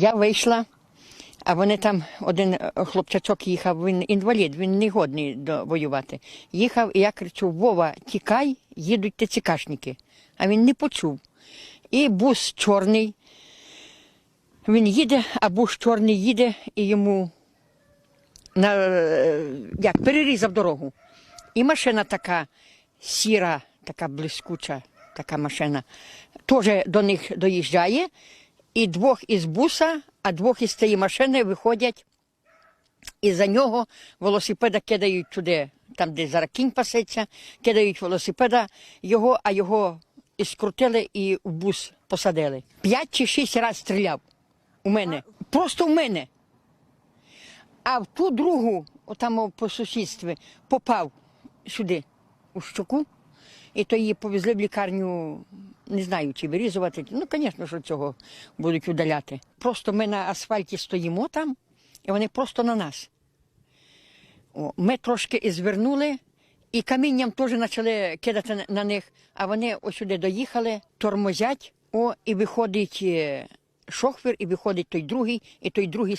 Я вийшла, а вони там, один хлопчачок їхав, він інвалід, він не годний до воювати. Їхав, і я кричу: Вова, тікай, їдуть ТЦКшники. А він не почув. І бус чорний. Він їде, а бус чорний їде і йому на, е, як, перерізав дорогу. І машина така сіра, така блискуча, така машина, теж до них доїжджає. І двох із буса, а двох із цієї машини виходять, і за нього велосипеда кидають туди, там, де зараз кінь пасеться, кидають велосипеда його, а його і скрутили і в бус посадили. П'ять чи шість разів стріляв у мене. Просто в мене. А в ту другу, отам о, по сусідстві, попав сюди, у щоку, і то її повезли в лікарню, не знаю, чи вирізувати. Ну, звісно, що цього будуть удаляти. Просто ми на асфальті стоїмо там, і вони просто на нас. О, ми трошки і звернули, і камінням теж почали кидати на- них, а вони ось доїхали, тормозять, о, і виходить е, шофер, і виходить той другий, і той другий